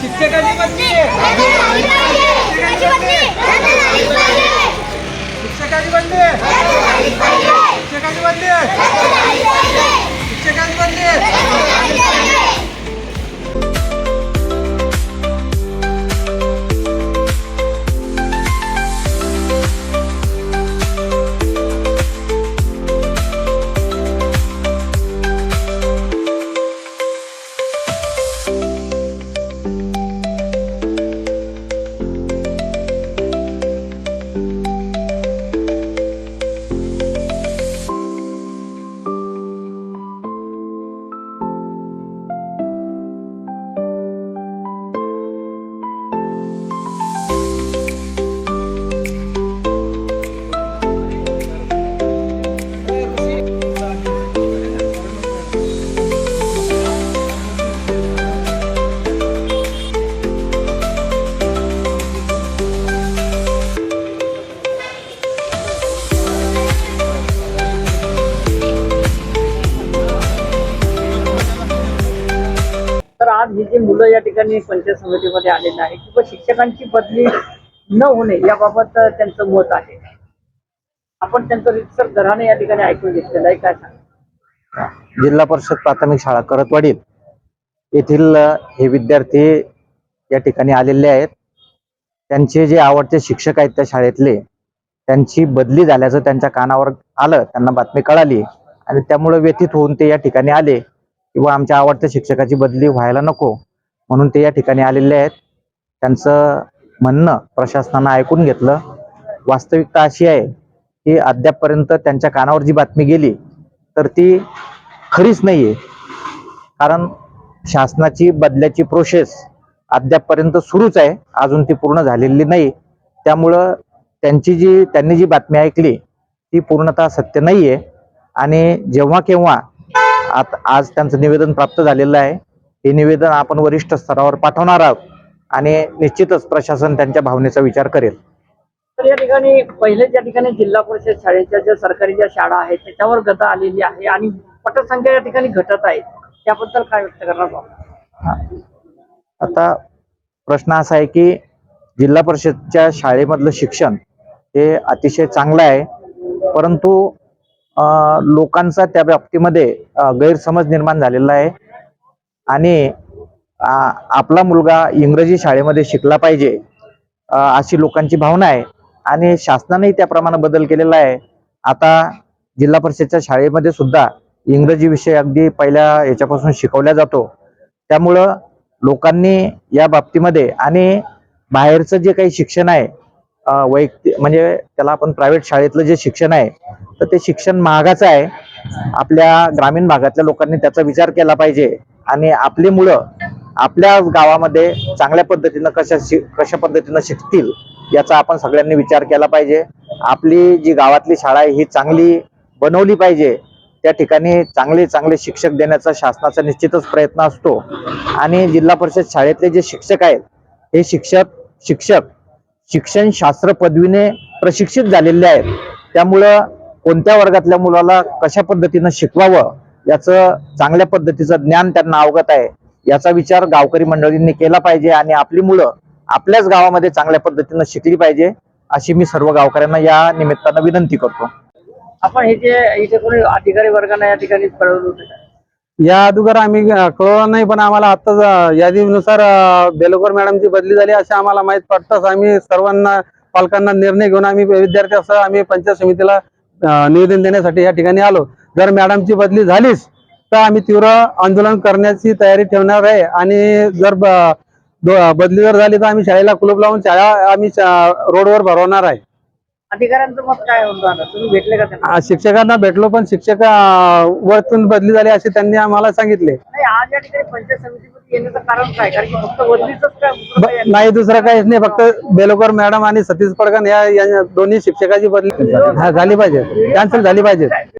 शिक्षकाची बंदी शिक्षकाची बंदी शिक्षकाची बंदी आज ही जी मुलं या ठिकाणी पंचायत समितीमध्ये आलेली आहे किंवा शिक्षकांची बदली न होणे याबाबत त्यांचं मत आहे. आपण त्यांचं रितसर घराने या ठिकाणी ऐकून घेतलेलं आहे. काय सांग जिल्हा परिषद प्राथमिक शाळा करतवाडीत येथील हे विद्यार्थी या ठिकाणी आलेले आहेत. त्यांचे जे आवडते शिक्षक आहेत त्या शाळेतले त्यांची बदली झाल्याचं त्यांच्या कानावर आलं त्यांना बातमी कळाली आणि त्यामुळे व्यथित होऊन ते या ठिकाणी आले. किंवा आमच्या आवडत्या शिक्षकाची बदली व्हायला नको म्हणून ते या ठिकाणी आलेले आहेत. त्यांचं म्हणणं प्रशासनानं ऐकून घेतलं. वास्तविकता अशी आहे की अद्यापपर्यंत त्यांच्या कानावर जी बातमी गेली तर ती खरीच नाहीये. कारण शासनाची बदल्याची प्रोसेस अद्यापपर्यंत सुरूच आहे. अजून ती पूर्ण झालेली नाही. त्यामुळं त्यांची जी त्यांनी जी बातमी ऐकली ती पूर्णतः सत्य नाहीये. आणि जेव्हा केव्हा आत आज त्यांचं निवेदन प्राप्त झालेलं आहे. हे निवेदन आपण वरिष्ठ स्तरावर पाठवणार आहोत आणि निश्चितच प्रशासन त्यांच्या भावनेचा विचार करेल. तर या ठिकाणी पहिले ज्या ठिकाणी जिल्हा परिषद शाळेच्या ज्या सरकारी ज्या शाळा आहेत त्याच्यावर गदा आलेली आहे आणि पटसंख्या या ठिकाणी घटत आहे. त्याबद्दल काय व्यक्त करणार आहोत? आता प्रश्न असा आहे की जिल्हा परिषदच्या शाळेमधलं शिक्षण हे अतिशय चांगलं आहे. परंतु लोकांचा त्या बाबतीमध्ये गैरसमज निर्माण झालेला आहे. आणि आपला मुलगा इंग्रजी शाळेमध्ये शिकला पाहिजे अशी लोकांची भावना आहे. आणि शासनानेही त्याप्रमाणे बदल केलेला आहे. आता जिल्हा परिषदच्या शाळेमध्ये सुद्धा इंग्रजी विषय अगदी पहिल्या याच्यापासून शिकवला जातो. त्यामुळं लोकांनी या बाबतीमध्ये आणि बाहेरचं जे काही शिक्षण आहे वैयक्तिक म्हणजे त्याला आपण प्रायव्हेट शाळेतलं जे शिक्षण आहे तर ते शिक्षण महागाचं आहे. आपल्या ग्रामीण भागातल्या लोकांनी त्याचा विचार केला पाहिजे. आणि आपली मुलं आपल्या गावामध्ये चांगल्या पद्धतीनं कशा शि- कशा पद्धतीनं शिकतील याचा आपण सगळ्यांनी विचार केला पाहिजे. आपली जी गावातली शाळा आहे ही चांगली बनवली पाहिजे. त्या ठिकाणी चांगले चांगले शिक्षक देण्याचा शासनाचा निश्चितच प्रयत्न असतो. आणि जिल्हा परिषद शाळेतले जे शिक्षक आहेत हे शिक्षक शिक्षक शिक्षण शास्त्र पदवीने प्रशिक्षित झालेले आहेत. त्यामुळं कोणत्या वर्गातल्या मुलाला कशा पद्धतीनं शिकवावं याचं चांगल्या पद्धतीचं ज्ञान त्यांना अवगत आहे. याचा विचार गावकरी मंडळींनी केला पाहिजे आणि आपली मुलं आपल्याच गावामध्ये चांगल्या पद्धतीनं शिकली पाहिजे अशी मी सर्व गावकऱ्यांना या निमित्तानं विनंती करतो. आपण हे जे इथे कोणी अधिकारी वर्गाने या ठिकाणी कळवलं होतं या अगोदर आम्ही कळवलं नाही पण आम्हाला आत्ताच यादीनुसार बेलोकर मॅडमची बदली झाली असे आम्हाला माहीत पडताच. आम्ही सर्वांना पालकांना निर्णय घेऊन आम्ही विद्यार्थी असं आम्ही पंचायत समितीला निवेदन देण्यासाठी या ठिकाणी आलो. जर मॅडमची बदली झालीच तर आम्ही तीव्र आंदोलन करण्याची तयारी ठेवणार आहे. आणि जर ब- बदली जर झाली तर आम्ही शाळेला कुलूप लावून शाळा आम्ही शा- रोडवर भरवणार आहे. अधिकाऱ्यांचं मत काय होतं तुम्ही भेटले का त्यांना? शिक्षकांना भेटलो पण शिक्षक अ, वरतून बदली झाली असे त्यांनी आम्हाला सांगितले. नाही आज या ठिकाणी पंचायत समितीमध्ये येण्याचं कारण काय? कारण की फक्त बदलीच काय दुसरं काही? नाही दुसरं काहीच नाही. फक्त बेलोकर मॅडम आणि सतीश पडकन या या दोन्ही शिक्षकाची बदली हा, झाली पाहिजे. कॅन्सल झाली पाहिजे.